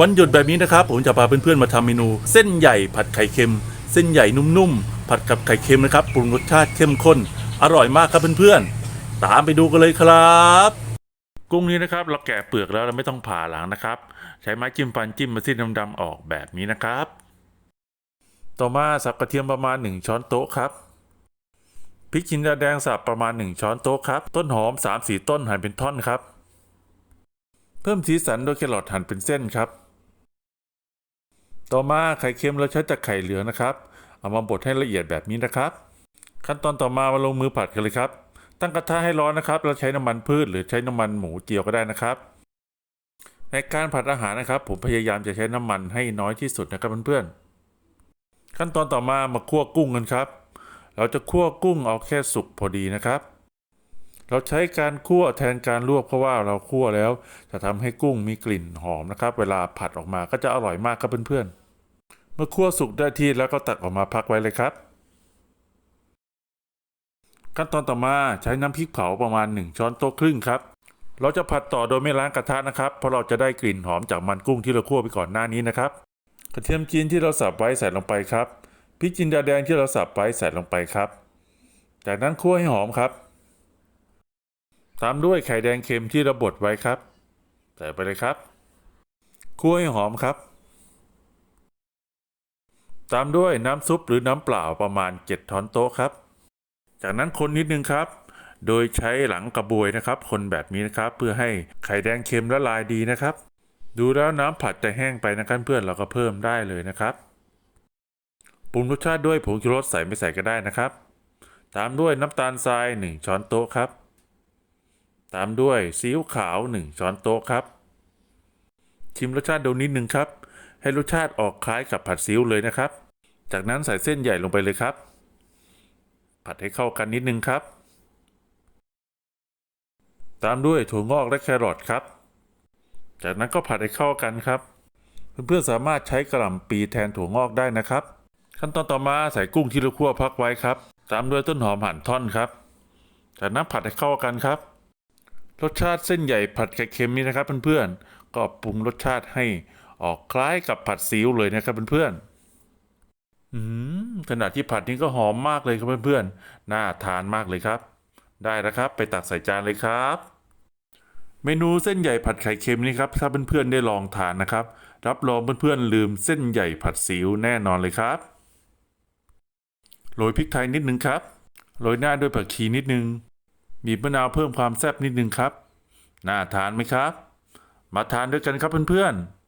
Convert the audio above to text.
วันหยุดแบบนี้นะครับผมจะพาเพื่อนๆมาทำเมนู เส้นใหญ่ผัดไข่เค็ม เส้นใหญ่นุ่มๆผัดกับไข่เค็มนะครับปรุงรสชาติเข้มข้น อร่อยมากครับเพื่อนๆ ตามไปดูกันเลยครับ กุ้งนี้นะครับเราแกะเปลือกแล้วเราไม่ต้องผ่าหลังนะครับ ใช้ไม้จิ้มฟันจิ้มมาสิ้นดำๆออกแบบนี้นะครับ ต่อมาสับกระเทียมประมาณ 1 ช้อนโต๊ะครับพริกจินดาแดงสับประมาณ 1 ช้อนโต๊ะครับต้นหอม3-4ต้นหั่นเป็นท่อนครับ เพิ่มสีสันด้วยแครอทหั่นเป็นเส้นครับ ต่อมาไข่เค็มเราใช้แต่ไข่เหลืองนะครับ เอามาบดให้ละเอียดแบบนี้นะครับ ขั้นตอนต่อมามาลงมือผัดกันเลยครับ ตั้งกระทะให้ร้อนนะครับ เราใช้น้ำมันพืชหรือใช้น้ำมันหมูเจียวก็ได้นะครับ ในการผัดอาหารนะครับ ผมพยายามจะใช้น้ำมันให้น้อยที่สุดนะครับเพื่อนๆขั้นตอนต่อมามาคั่วกุ้งกันครับ เราจะคั่วกุ้งเอาแค่สุกพอดีนะครับเราใช้การคั่วแทนการลวกเพราะว่าเราคั่วแล้ว จะทำให้กุ้งมีกลิ่นหอมนะครับ เวลาผัดออกมาก็จะอร่อยมากครับเพื่อนๆ เมื่อคั่วสุกได้ที่แล้วก็ตักออกมาพักไว้เลยครับ ขั้นตอนต่อมาใช้น้ำพริกเผาประมาณ 1 ช้อนโต๊ะครึ่งครับ เราจะผัดต่อโดยไม่ล้างกระทะนะครับ เพราะเราจะได้กลิ่นหอมจากมันกุ้งที่เราคั่วไปก่อนหน้านี้นะครับ กระเทียมจีนที่เราสับไว้ใส่ลงไปครับพริกจินดาแดงที่เราสับไว้ใส่ลงไปครับ จากนั้นคั่วให้หอมครับ ตามด้วยไข่แดงเค็มที่เราบดไว้ครับ ใส่ไปเลยครับ คั่วให้หอมครับ ตามด้วยน้ำซุปหรือน้ำเปล่าประมาณ 7 ช้อนโต๊ะครับ จากนั้นคนนิดนึงครับ โดยใช้หลังกระบวยนะครับ คนแบบนี้นะครับ เพื่อให้ไข่แดงเค็มละลายดีนะครับ ดูแล้วน้ำผัดจะแห้งไปนะครับเพื่อนเราก็เพิ่มได้เลยนะครับปรุงรสชาติด้วยผงชูรสใส่ไม่ใส่ก็ได้นะครับ ตามด้วยน้ำตาลทราย 1 ช้อนโต๊ะครับ ตามด้วยซีอิ๊วขาว 1 ช้อนโต๊ะครับ ชิมรสชาติดูนิดนึงครับ ให้รสชาติออกคล้ายกับผัดซีอิ๊วเลยนะครับ จากนั้นใส่เส้นใหญ่ลงไปเลยครับ ผัดให้เข้ากันนิดนึงครับ ตามด้วยถั่วงอกและแครอทครับ จากนั้นก็ผัดให้เข้ากันครับ เพื่อนๆสามารถใช้กระหล่ำปีแทนถั่วงอกได้นะครับ ขั้นตอนต่อมาใส่กุ้งที่เราคั่วพักไว้ครับ ตามด้วยต้นหอมหั่นท่อนครับ จากนั้นผัดให้เข้ากันครับ รสชาติเส้นใหญ่ผัดไข่เค็มนี้นะครับ เพื่อนๆก็ปรุงรสชาติให้ ออกคล้ายกับผัดซีอิ๊วเลยนะครับเพื่อนๆอืมขณะที่ผัดนี้ก็หอมมากเลยครับเพื่อนๆ น่าทานมากเลยครับ ได้แล้วครับ ไปตักใส่จานเลยครับ เมนูเส้นใหญ่ผัดไข่เค็มนี่ครับ ถ้าเพื่อนๆได้ลองทานนะครับ รับรองเพื่อนๆลืมเส้นใหญ่ผัดซีอิ๊วแน่นอนเลยครับ โรยพริกไทยนิดนึงครับ โรยหน้าด้วยผักชีนิดนึง บีบมะนาวเพิ่มความแซ่บนิดนึงครับ น่าทานไหมครับ มาทานด้วยกันครับเพื่อนๆ